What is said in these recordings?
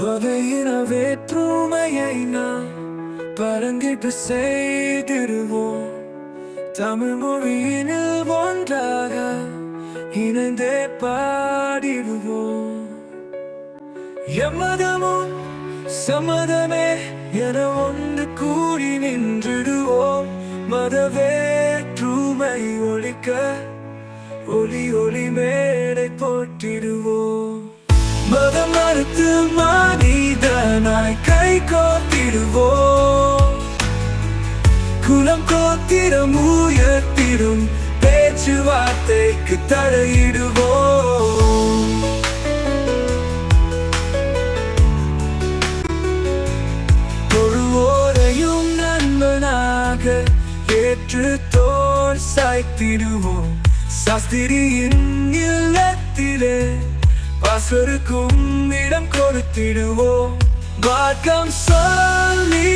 வகையின வேற்றுமையை நாம் பரங்கிட்டு செய்திருவோம் தமிழ் மொழியினில் ஒன்றாக இணைந்தே பாடிடுவோம். எம்மதமும் சம்மதமே என ஒன்று கூடி நின்றிடுவோம். மத வேற்றுமை ஒழிக்க ஒளி ஒளி மேடை போட்டிடுவோம் மதம் மறுத்து குலம் கோத்திரம் உயர்த்திடும் பேச்சுவார்த்தைக்கு தடையிடுவோம். ஒருவோரையும் நண்பனாக ஏற்று தோல் சாய்த்திடுவோம். சாஸ்திரியின் இல்லத்திலே பாசருக்கும் இடம் கொடுத்திடுவோம். வாக்கம் சொல்லி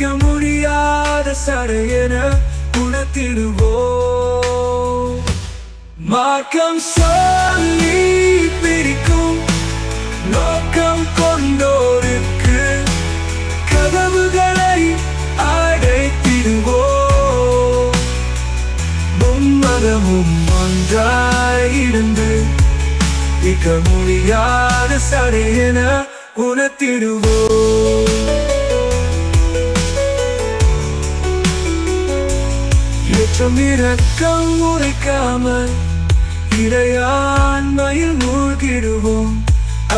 பிரிக்க முடியாத சடையென உணர்த்திடுவோம். மார்க்கம் சொல்லி பிரிக்கும் நோக்கம் கொண்டோருக்கு கதவுகளை அடைத்திடுவோம். மும்மதமும் ஒன்றாயிருந்து இருந்து முடியாத சடையென உணர்த்திடுவோம். ஏற்றம் இறக்கம் உரைக்காமல் இடையாண்மையில் மூழ்கிடுவோம்.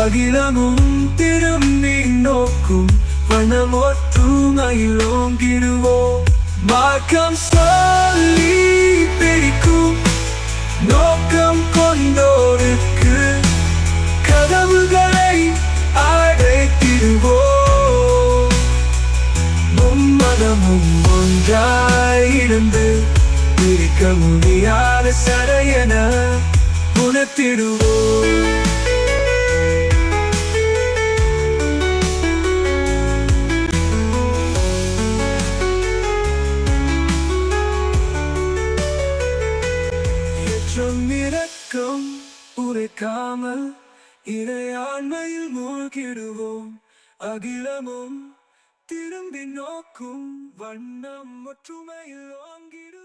அகிலமும் திரும்பி நோக்கும் வண்ணம் ஒற்றுமையில் ஓங்கிடுவோம். மார்க்கம் சொல்லி பிரிக்கும் நோக்கம் கொண்டோருக்கு கதவுகளை அடைத்திடுவோம். மும்மதமும் ஒன்றாயிருந்து பிரிக்க முடியாத சடையென உணர்த்திடுவோம் ஏற்றம் இறக்கம் உரைக்காமல் இறையாண்மையில் மூழ்கிடுவோம். அகிலமும் திரும்பி நோக்கும் வண்ணம் ஒற்றுமையில் ஓங்கிடுவோம்.